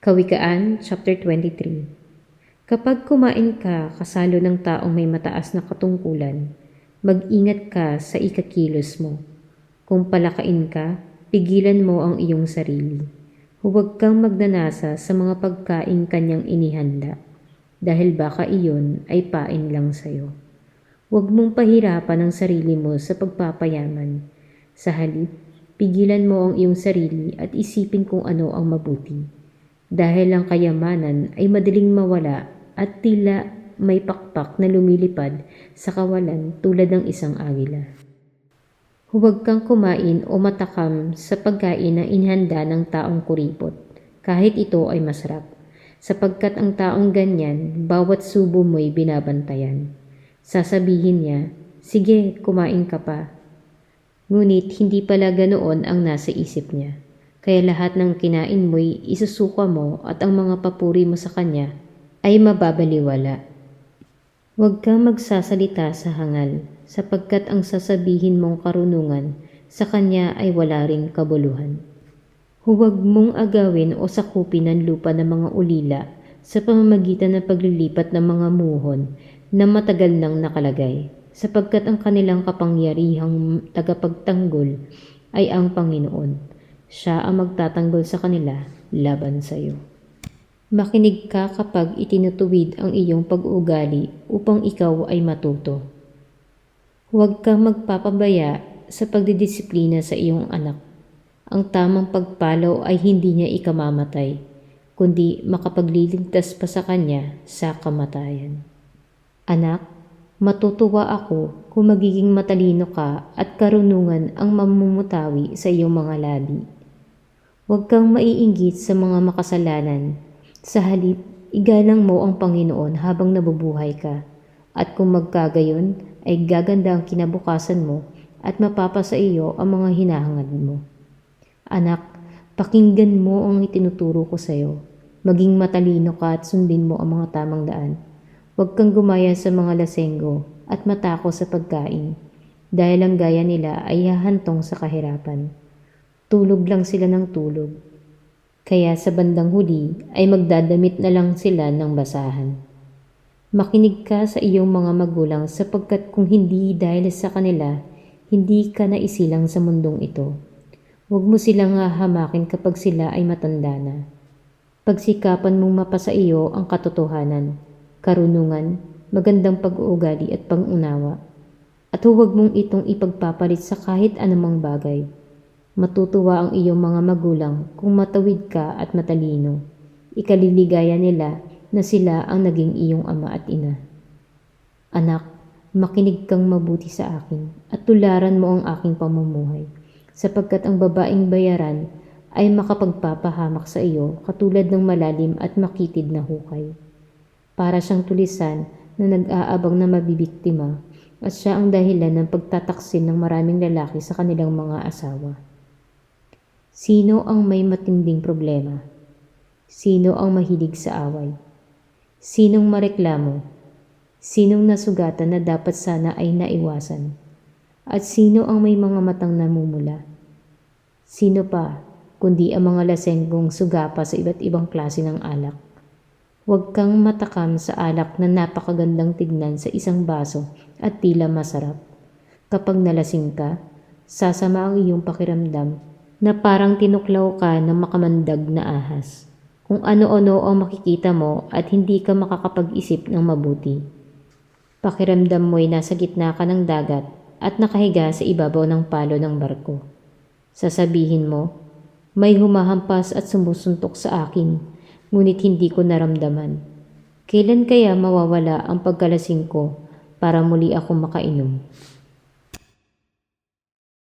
Kawikaan, chapter 23 Kapag kumain ka kasalo ng taong may mataas na katungkulan, mag-ingat ka sa ikakilos mo. Kung palakain ka, pigilan mo ang iyong sarili. Huwag kang magnanasa sa mga pagkain kanyang inihanda, dahil baka iyon ay pain lang sa'yo. Huwag mong pahirapan ang sarili mo sa pagpapayaman. Sa halip, pigilan mo ang iyong sarili at isipin kung ano ang mabuti. Dahil ang kayamanan ay madaling mawala at tila may pakpak na lumilipad sa kawalan tulad ng isang agila. Huwag kang kumain o matakam sa pagkain na inhanda ng taong kuripot, kahit ito ay masarap, sapagkat ang taong ganyan, bawat subo mo'y binabantayan. Sasabihin niya, sige, kumain ka pa. Ngunit hindi pala ganoon ang nasa isip niya. Kaya lahat ng kinain mo'y isusuka mo at ang mga papuri mo sa kanya ay mababaliwala. Huwag kang magsasalita sa hangal, sapagkat ang sasabihin mong karunungan sa kanya ay wala ring kabuluhan. Huwag mong agawin o sakupin ang lupa ng mga ulila sa pamamagitan ng paglilipat ng mga muhon na matagal nang nakalagay, sapagkat ang kanilang kapangyarihang tagapagtanggol ay ang Panginoon. Siya ang magtatanggol sa kanila laban sa iyo. Makinig ka kapag itinutuwid ang iyong pag-uugali upang ikaw ay matuto. Huwag kang magpapabaya sa pagdidisiplina sa iyong anak. Ang tamang pagpalo ay hindi niya ikamamatay, kundi makapagliligtas pa sa kanya sa kamatayan. Anak, matutuwa ako kung magiging matalino ka at karunungan ang mamumutawi sa iyong mga labi. Huwag kang maiinggit sa mga makasalanan sa halip, igalang mo ang Panginoon habang nabubuhay ka, at kung magkagayon ay gaganda ang kinabukasan mo at mapapasa iyo ang mga hinahangad mo. Anak, pakinggan mo ang itinuturo ko sa iyo. Maging matalino ka at sundin mo ang mga tamang daan. Huwag kang gumaya sa mga lasenggo at matako sa pagkain, dahil ang gaya nila ay hahantong sa kahirapan. Tulog lang sila ng tulog kaya sa bandang huli ay magdadamit na lang sila ng basahan. Makinig ka sa iyong mga magulang sapagkat kung hindi dahil sa kanila, hindi ka na isilang sa mundong ito. Huwag mo silang hahamakin kapag sila ay matanda na. Pagsikapan mong mapasa iyo ang katotohanan, karunungan, magandang pag-uugali at pangunawa. At huwag mong itong ipagpapalit sa kahit anumang bagay Matutuwa ang iyong mga magulang kung matawid ka at matalino. Ikaliligaya nila na sila ang naging iyong ama at ina. Anak, makinig kang mabuti sa akin at tularan mo ang aking pamumuhay, sapagkat ang babaeng bayaran ay makapagpapahamak sa iyo katulad ng malalim at makitid na hukay. Para siyang tulisan na nag-aabang na mabibiktima at siya ang dahilan ng pagtataksin ng maraming lalaki sa kanilang mga asawa. Sino ang may matinding problema? Sino ang mahilig sa away? Sinong mareklamo? Sinong nasugatan na dapat sana ay naiwasan? At sino ang may mga matang namumula? Sino pa, kundi ang mga lasenggong sugapa sa iba't ibang klase ng alak? Huwag kang matakam sa alak na napakagandang tignan sa isang baso at tila masarap. Kapag nalasing ka, sasama ang iyong pakiramdam na parang tinuklaw ka ng makamandag na ahas. Kung ano-ano ang makikita mo at hindi ka makakapag-isip ng mabuti. Pakiramdam mo'y nasa gitna ka ng dagat at nakahiga sa ibabaw ng palo ng barko. Sasabihin mo, may humahampas at sumusuntok sa akin, ngunit hindi ko naramdaman. Kailan kaya mawawala ang pagkalasing ko para muli ako makainom?